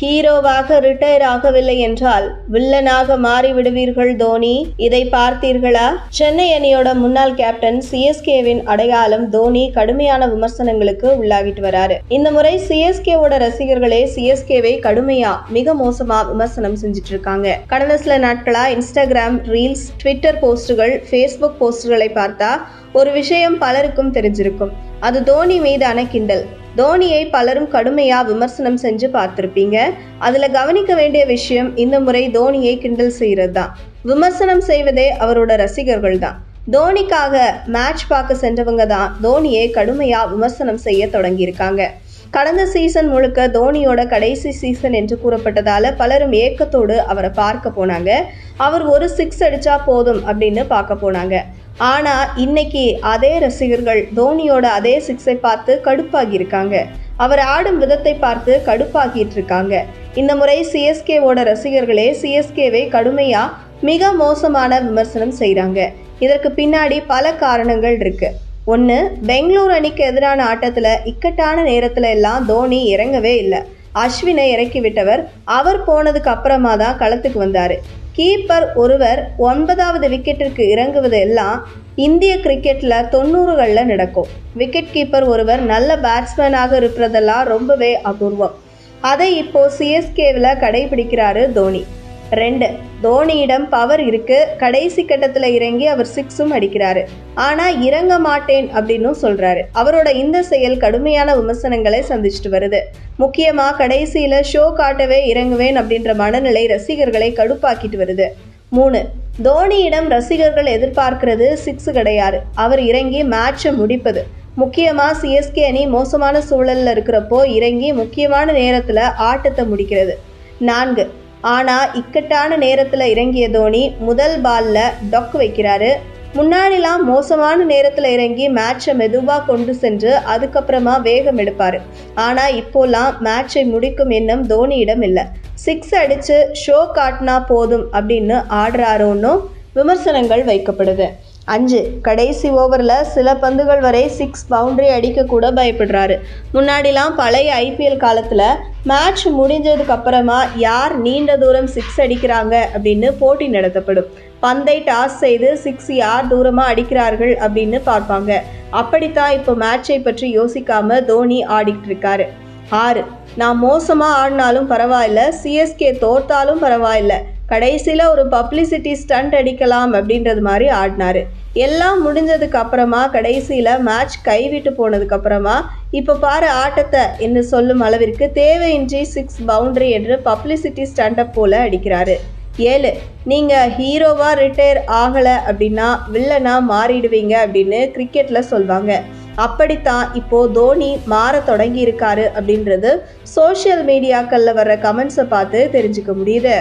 ஹீரோவாக ரிட்டையர் ஆகவில்லை என்றால் வில்லனாக மாறிவிடுவீர்கள் தோனி. இதை பார்த்தீர்களா? சென்னை அணியோட முன்னாள் கேப்டன் சிஎஸ்கேவின் அடையாளம் தோனி கடுமையான விமர்சனங்களுக்கு உள்ளாகிட்டு வராரு. இந்த முறை சிஎஸ்கேவோட ரசிகர்களே சிஎஸ்கேவை கடுமையா மிக மோசமா விமர்சனம் செஞ்சுட்டு இருக்காங்க கடந்த சில நாட்களா இன்ஸ்டாகிராம் ரீல்ஸ் ட்விட்டர் போஸ்டுகள் ஃபேஸ்புக் போஸ்டுகளை பார்த்தா ஒரு விஷயம் பலருக்கும் தெரிஞ்சிருக்கும். அது தோனி மீதான கிண்டல். தோனியை பலரும் கடுமையா விமர்சனம் செஞ்சு பார்த்திருப்பீங்க. அதுல கவனிக்க வேண்டிய விஷயம் இந்த முறை தோனியை கிண்டல் செய்யறது தான் விமர்சனம் செய்வதே அவரோட ரசிகர்கள் தான் தோனிக்காக மேட்ச் பார்க்க சென்றவங்க தான் தோனியை கடுமையா விமர்சனம் செய்ய தொடங்கியிருக்காங்க. கடந்த சீசன் முழுக்க தோனியோட கடைசி சீசன் என்று கூறப்பட்டதால பலரும் ஏக்கத்தோடு அவரை பார்க்க போனாங்க. அவர் ஒரு சிக்ஸ் அடிச்சா போதும் அப்படின்னு பார்க்க போனாங்க. ஆனால் இன்னைக்கு அதே ரசிகர்கள் தோனியோட அதே சிக்ஸை பார்த்து கடுப்பாகி இருக்காங்க அவர் ஆடும் விதத்தை பார்த்து கடுப்பாக்கிட்டு இருக்காங்க இந்த முறை சிஎஸ்கேவோட ரசிகர்களே சிஎஸ்கேவை கடுமையா மிக மோசமான விமர்சனம் செய்கிறாங்க இதற்கு பின்னாடி பல காரணங்கள் இருக்கு. ஒன்று பெங்களூர் அணிக்கு எதிரான ஆட்டத்தில் இக்கட்டான நேரத்தில் எல்லாம் தோனி இறங்கவே இல்லை. அஸ்வினை இறக்கி விட்டவர் அவர் போனதுக்கு அப்புறமா தான் களத்துக்கு வந்தார். கீப்பர் ஒருவர் ஒன்பதாவது விக்கெட்டிற்கு இறங்குவது எல்லாம் இந்திய கிரிக்கெட்டில் தொண்ணூறுகளில் நடக்கும். விக்கெட் கீப்பர் ஒருவர் நல்ல பேட்ஸ்மேனாக இருக்கிறதெல்லாம் ரொம்பவே அபூர்வம். அதை இப்போ சிஎஸ்கேவில் கடைபிடிக்கிறாரு தோனி. ரெண்டு தோனியிடம் பவர் இருக்கு. கடைசி கட்டத்தில் இறங்கி அவர் சிக்ஸும் அடிக்கிறாரு. ஆனா இறங்க மாட்டேன் அப்படின்னு சொல்றாரு. அவரோட இந்த செயல் கடுமையான விமர்சனங்களை சந்திச்சுட்டு வருது. முக்கியமா கடைசியில ஷோ காட்டவே இறங்குவேன் அப்படின்ற மனநிலை ரசிகர்களை கடுப்பாக்கிட்டு வருது. மூணு தோனியிடம் ரசிகர்கள் எதிர்பார்க்கிறது சிக்ஸ் கிடையாது. அவர் இறங்கி மேட்சை முடிப்பது. முக்கியமாக சிஎஸ்கே அணி மோசமான சூழலில் இருக்கிறப்போ இறங்கி முக்கியமான நேரத்தில் ஆட்டத்தை முடிக்கிறது. நான்கு ஆனால் இக்கட்டான நேரத்தில் இறங்கிய தோனி முதல் பால்ல டொக் வைக்கிறாரு. முன்னாடிலாம் மோசமான நேரத்தில் இறங்கி மேட்சை மெதுவாக கொண்டு சென்று அதுக்கப்புறமா வேகம் எடுப்பார். ஆனால் இப்போலாம் மேட்சை முடிக்கும் எண்ணம் தோனியிடம் இல்லை. சிக்ஸ் அடித்து ஷோ காட்டினா போதும் அப்படின்னு ஆடுறாரோன்னும் விமர்சனங்கள் வைக்கப்படுது. அஞ்சு கடைசி ஓவரில் சில பந்துகள் வரை சிக்ஸ் பவுண்டரி அடிக்க கூட பயப்படுறாரு. முன்னாடிலாம் பழைய ஐபிஎல் காலத்தில் மேட்ச் முடிஞ்சதுக்கு அப்புறமா யார் நீண்ட தூரம் சிக்ஸ் அடிக்கிறாங்க அப்படின்னு போட்டி நடத்தப்படும். பந்தை டாஸ் செய்து சிக்ஸ் யார் தூரமாக அடிக்கிறார்கள் அப்படின்னு பார்ப்பாங்க. அப்படித்தான் இப்போ மேட்சை பற்றி யோசிக்காம தோனி ஆடிக்கிட்டு இருக்காரு. ஆறு நான் மோசமாக ஆடினாலும் பரவாயில்ல சிஎஸ்கே தோத்தாலும் பரவாயில்ல. கடைசியில் ஒரு பப்ளிசிட்டி ஸ்டண்ட் அடிக்கலாம் அப்படின்றது மாதிரி ஆடினார். எல்லாம் முடிஞ்சதுக்கு அப்புறமா கடைசியில் மேட்ச் கைவிட்டு போனதுக்கப்புறமா இப்போ பாரு ஆட்டத்தை என்று சொல்லும் அளவிற்கு தேவையின்றி சிக்ஸ் பவுண்டரி என்று பப்ளிசிட்டி ஸ்டண்டை போல அடிக்கிறாரு. ஏழு நீங்கள் ஹீரோவாக ரிட்டையர் ஆகலை அப்படின்னா வில்லனாக மாறிடுவீங்க அப்படின்னு கிரிக்கெட்டில் சொல்வாங்க. அப்படித்தான் இப்போது தோனி மாற தொடங்கி இருக்காரு அப்படின்றது சோஷியல் மீடியாக்களில் வர்ற கமெண்ட்ஸை பார்த்து தெரிஞ்சுக்க முடியுது.